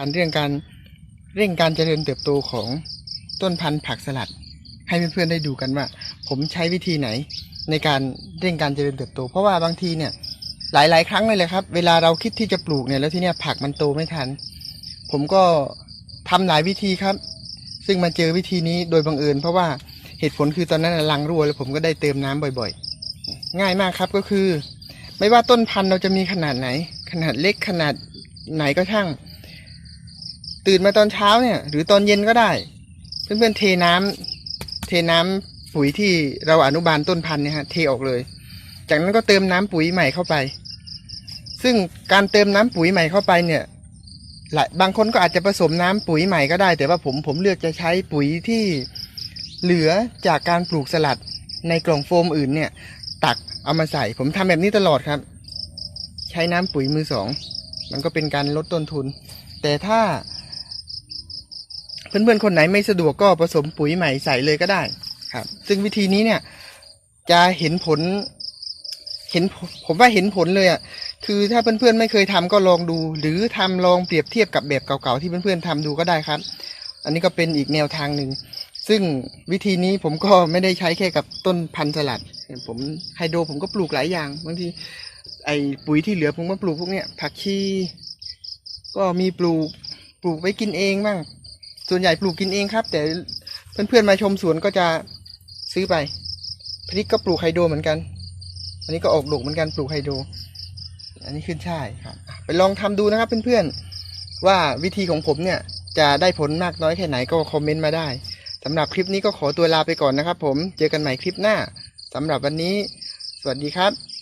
การเรื่องการเร่งการเจริญเติบโตของต้นพันธุ์ผักสลัด ให้เพื่อนๆได้ดูกันว่า ผมใช้วิธีไหนในการเร่งการเจริญเติบโต เพราะว่าบางทีเนี่ยหลาย ๆ ครั้งเลยเลยครับ เวลาเราคิดที่จะปลูกเนี่ยแล้วที่เนี่ยผักมันโตไม่ทัน ผมก็ทำหลายวิธีครับ ซึ่งมาเจอวิธีนี้โดยบังเอิญ เพราะว่าเหตุผลคือตอนนั้นรังรั่วแล้วผมก็ได้เติมน้ำบ่อย ๆ ง่ายมากครับก็คือ ไม่ว่าต้นพันธุ์เราจะมีขนาดไหน ขนาดเล็กขนาดไหนก็ช่าง ตื่นมาตอนเช้าเนี่ย หรือตอนเย็นก็ได้ เพื่อนๆเทน้ำเทน้ำปุ๋ยที่เราอนุบาลต้นพันธุ์เนี่ยฮะเทออกเลย จากนั้นก็เติมน้ำปุ๋ยใหม่เข้าไป ซึ่งการเติมน้ำปุ๋ยใหม่เข้าไปเนี่ยหลายบางคนก็อาจจะผสมน้ำปุ๋ยใหม่ก็ได้ แต่ว่าผมผมเลือกจะใช้ปุ๋ยที่เหลือจากการปลูกสลัดในกล่องโฟมอื่นเนี่ย ตักเอามาใส่ ผมทำแบบนี้ตลอดครับ ใช้น้ำปุ๋ยมือสอง มันก็เป็นการลดต้นทุน แต่ถ้า เพื่อนๆคนไหนไม่สะดวกก็ผสมปุ๋ยใหม่ใส่เลยก็ได้ครับ ซึ่งวิธีนี้เนี่ย จะเห็นผล เห็นผลผมว่าเห็นผลเลยอะคือถ้าเพื่อนๆไม่เคยทำก็ลองดู หรือทำลองเปรียบเทียบกับแบบเก่าๆที่เพื่อนๆทำดูก็ได้ครับ อันนี้ก็เป็นอีกแนวทางหนึ่งซึ่งวิธีนี้ผมก็ไม่ได้ใช้แค่กับต้นพันธุ์สลัดผมไฮโดรผมก็ปลูกหลายอย่างบางทีไอปุ๋ยที่เหลือผมก็ปลูกพวกเนี้ยผักชีก็มีปลูกปลูกไว้กินเองบ้าง ส่วนใหญ่ปลูกกินเองครับ แต่เพื่อนๆมาชมสวนก็จะซื้อไป พริกก็ปลูกไฮโดรเหมือนกัน อันนี้ก็ออกดอกเหมือนกันปลูกไฮโดรอันนี้ขึ้นช่ายครับไปลองทำดูนะครับเพื่อนๆว่าวิธีของผมเนี่ยจะได้ผลมากน้อยแค่ไหนก็คอมเมนต์มาได้สำหรับคลิปนี้ก็ขอตัวลาไปก่อนนะครับผมเจอกันใหม่คลิปหน้าสำหรับวันนี้ สวัสดีครับ